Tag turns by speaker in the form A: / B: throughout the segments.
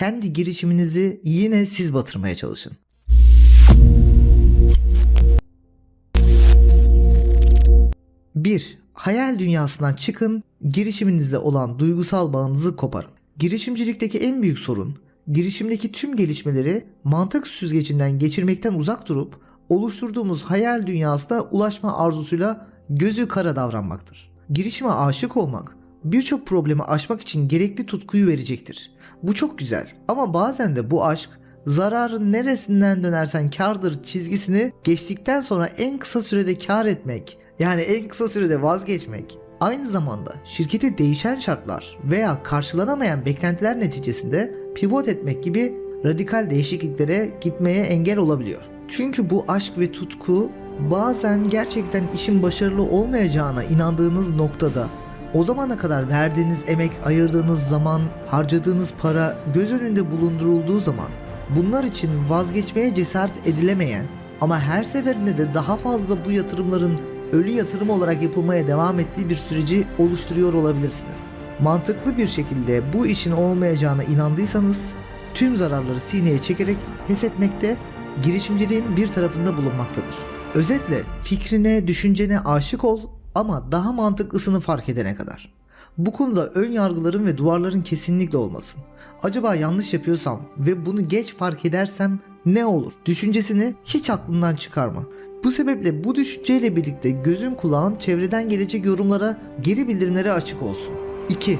A: kendi girişiminizi yine siz batırmaya çalışın. Bir, hayal dünyasından çıkın, girişiminizle olan duygusal bağınızı koparın. Girişimcilikteki en büyük sorun, girişimdeki tüm gelişmeleri mantık süzgecinden geçirmekten uzak durup oluşturduğumuz hayal dünyasına ulaşma arzusuyla gözü kara davranmaktır. Girişime aşık olmak birçok problemi aşmak için gerekli tutkuyu verecektir. Bu çok güzel ama bazen de bu aşk zararın neresinden dönersen kardır çizgisini geçtikten sonra en kısa sürede kar etmek yani en kısa sürede vazgeçmek aynı zamanda şirketi değişen şartlar veya karşılanamayan beklentiler neticesinde pivot etmek gibi radikal değişikliklere gitmeye engel olabiliyor. Çünkü bu aşk ve tutku bazen gerçekten işin başarılı olmayacağına inandığınız noktada o zamana kadar verdiğiniz emek, ayırdığınız zaman, harcadığınız para göz önünde bulundurulduğu zaman bunlar için vazgeçmeye cesaret edilemeyen ama her seferinde de daha fazla bu yatırımların ölü yatırım olarak yapılmaya devam ettiği bir süreci oluşturuyor olabilirsiniz. Mantıklı bir şekilde bu işin olmayacağına inandıysanız tüm zararları sineye çekerek pes etmekte girişimciliğin bir tarafında bulunmaktadır. Özetle fikrine, düşüncene aşık ol ama daha mantıklısını fark edene kadar. Bu konuda ön yargıların ve duvarların kesinlikle olmasın. Acaba yanlış yapıyorsam ve bunu geç fark edersem ne olur? Düşüncesini hiç aklından çıkarma. Bu sebeple bu düşünceyle birlikte gözün kulağın çevreden gelecek yorumlara, geri bildirimlere açık olsun. 2.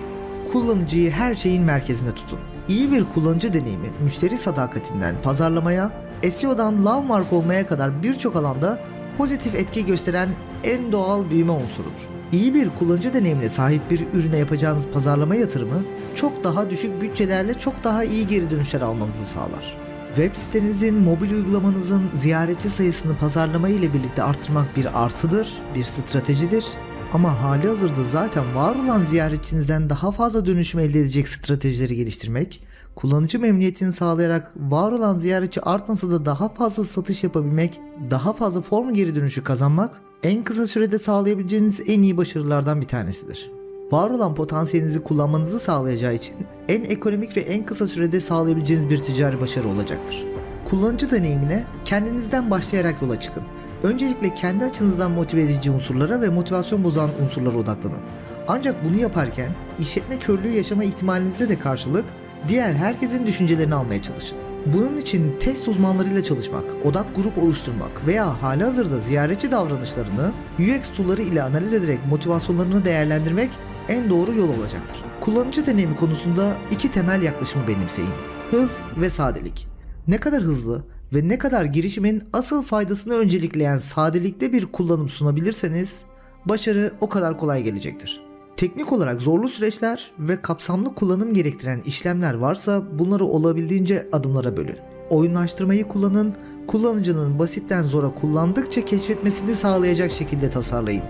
A: Kullanıcıyı her şeyin merkezinde tutun. İyi bir kullanıcı deneyimi, müşteri sadakatinden pazarlamaya, SEO'dan love mark olmaya kadar birçok alanda pozitif etki gösteren en doğal büyüme unsurudur. İyi bir kullanıcı deneyimine sahip bir ürüne yapacağınız pazarlama yatırımı çok daha düşük bütçelerle çok daha iyi geri dönüşler almanızı sağlar. Web sitenizin, mobil uygulamanızın ziyaretçi sayısını pazarlama ile birlikte artırmak bir artıdır, bir stratejidir. Ama hali hazırda zaten var olan ziyaretçinizden daha fazla dönüşüm elde edecek stratejileri geliştirmek, kullanıcı memnuniyetini sağlayarak var olan ziyaretçi artmasa da daha fazla satış yapabilmek, daha fazla form geri dönüşü kazanmak en kısa sürede sağlayabileceğiniz en iyi başarılardan bir tanesidir. Var olan potansiyelinizi kullanmanızı sağlayacağı için en ekonomik ve en kısa sürede sağlayabileceğiniz bir ticari başarı olacaktır. Kullanıcı deneyimine kendinizden başlayarak yola çıkın. Öncelikle kendi açınızdan motive edici unsurlara ve motivasyon bozan unsurlara odaklanın. Ancak bunu yaparken işletme körlüğü yaşama ihtimalinize de karşılık diğer herkesin düşüncelerini almaya çalışın. Bunun için test uzmanlarıyla çalışmak, odak grup oluşturmak veya hali hazırda ziyaretçi davranışlarını UX tool'ları ile analiz ederek motivasyonlarını değerlendirmek en doğru yol olacaktır. Kullanıcı deneyimi konusunda iki temel yaklaşımı benimseyin. Hız ve sadelik. Ne kadar hızlı ve ne kadar girişimin asıl faydasını öncelikleyen sadelikte bir kullanım sunabilirseniz başarı o kadar kolay gelecektir. Teknik olarak zorlu süreçler ve kapsamlı kullanım gerektiren işlemler varsa bunları olabildiğince adımlara bölün. Oyunlaştırmayı kullanın, kullanıcının basitten zora kullandıkça keşfetmesini sağlayacak şekilde tasarlayın.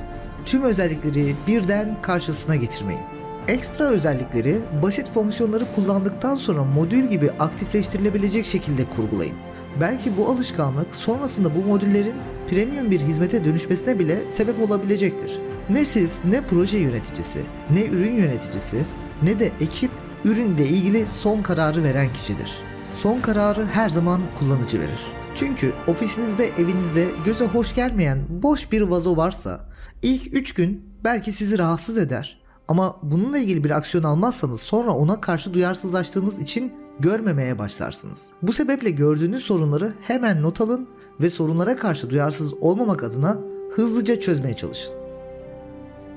A: Tüm özellikleri birden karşısına getirmeyin. Ekstra özellikleri basit fonksiyonları kullandıktan sonra modül gibi aktifleştirilebilecek şekilde kurgulayın. Belki bu alışkanlık sonrasında bu modüllerin premium bir hizmete dönüşmesine bile sebep olabilecektir. Ne siz, ne proje yöneticisi, ne ürün yöneticisi, ne de ekip ürünle ilgili son kararı veren kişidir. Son kararı her zaman kullanıcı verir. Çünkü ofisinizde, evinizde göze hoş gelmeyen boş bir vazo varsa ilk 3 gün belki sizi rahatsız eder. Ama bununla ilgili bir aksiyon almazsanız sonra ona karşı duyarsızlaştığınız için görmemeye başlarsınız. Bu sebeple gördüğünüz sorunları hemen not alın ve sorunlara karşı duyarsız olmamak adına hızlıca çözmeye çalışın.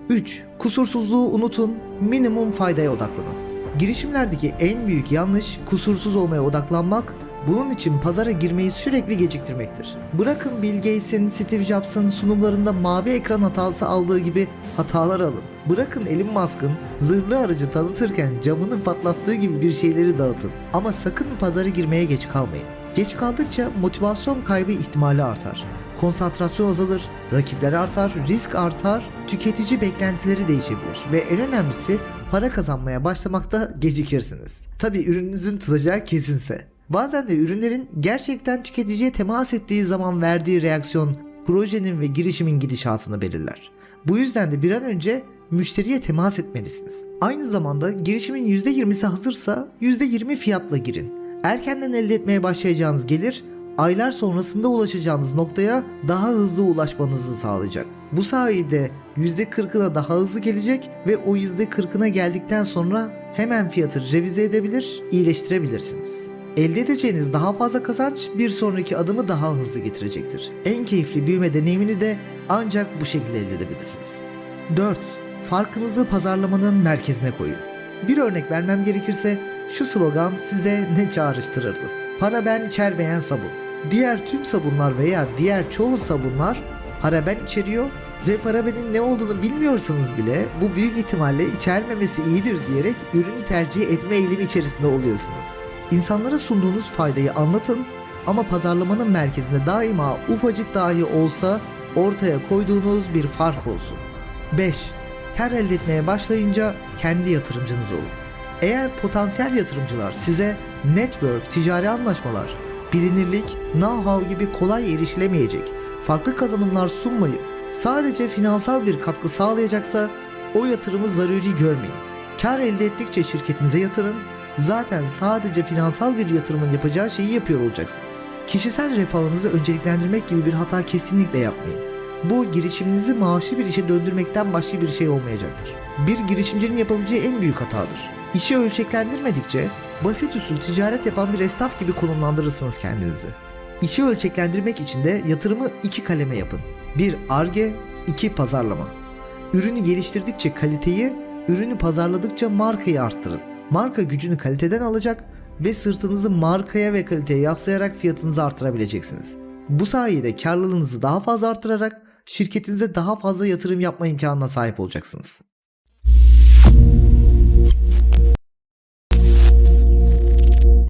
A: 3. Kusursuzluğu unutun, minimum faydaya odaklanın. Girişimlerdeki en büyük yanlış kusursuz olmaya odaklanmak, bunun için pazara girmeyi sürekli geciktirmektir. Bırakın Bill Gates'in, Steve Jobs'ın sunumlarında mavi ekran hatası aldığı gibi hatalar alın. Bırakın Elon Musk'ın zırhlı aracı tanıtırken camını patlattığı gibi bir şeyleri dağıtın. Ama sakın pazara girmeye geç kalmayın. Geç kaldıkça motivasyon kaybı ihtimali artar. Konsantrasyon azalır, rakipler artar, risk artar, tüketici beklentileri değişebilir ve en önemlisi para kazanmaya başlamakta gecikirsiniz. Tabi ürününüzün tutacağı kesinse. Bazen de ürünlerin gerçekten tüketiciye temas ettiği zaman verdiği reaksiyon projenin ve girişimin gidişatını belirler. Bu yüzden de bir an önce müşteriye temas etmelisiniz. Aynı zamanda girişimin %20'si hazırsa %20 fiyatla girin. Erkenden elde etmeye başlayacağınız gelir aylar sonrasında ulaşacağınız noktaya daha hızlı ulaşmanızı sağlayacak. Bu sayede %40'ına daha hızlı gelecek ve o %40'ına geldikten sonra hemen fiyatı revize edebilir, iyileştirebilirsiniz. Elde edeceğiniz daha fazla kazanç bir sonraki adımı daha hızlı getirecektir. En keyifli büyüme deneyimini de ancak bu şekilde elde edebilirsiniz. 4. Farkınızı pazarlamanın merkezine koyun. Bir örnek vermem gerekirse şu slogan size ne çağrıştırırdı? Paraben içermeyen sabun. Diğer tüm sabunlar veya diğer çoğu sabunlar paraben içeriyor ve parabenin ne olduğunu bilmiyorsanız bile bu büyük ihtimalle içermemesi iyidir diyerek ürünü tercih etme eğilimi içerisinde oluyorsunuz. İnsanlara sunduğunuz faydayı anlatın ama pazarlamanın merkezinde daima ufacık dahi olsa ortaya koyduğunuz bir fark olsun. 5. Kar elde etmeye başlayınca kendi yatırımcınız olun. Eğer potansiyel yatırımcılar size network, ticari anlaşmalar, bilinirlik, know-how gibi kolay erişilemeyecek farklı kazanımlar sunmayıp sadece finansal bir katkı sağlayacaksa o yatırımı zaruri görmeyin. Kar elde ettikçe şirketinize yatırın. Zaten sadece finansal bir yatırımın yapacağı şeyi yapıyor olacaksınız. Kişisel refahınızı önceliklendirmek gibi bir hata kesinlikle yapmayın. Bu girişiminizi maaşlı bir işe döndürmekten başka bir şey olmayacaktır. Bir girişimcinin yapabileceği en büyük hatadır. İşi ölçeklendirmedikçe basit usul ticaret yapan bir esnaf gibi konumlandırırsınız kendinizi. İşi ölçeklendirmek için de yatırımı iki kaleme yapın. 1 arge, 2 pazarlama. Ürünü geliştirdikçe kaliteyi, ürünü pazarladıkça markayı arttırın. Marka gücünü kaliteden alacak ve sırtınızı markaya ve kaliteye yaslayarak fiyatınızı artırabileceksiniz. Bu sayede karlılığınızı daha fazla artırarak şirketinize daha fazla yatırım yapma imkanına sahip olacaksınız.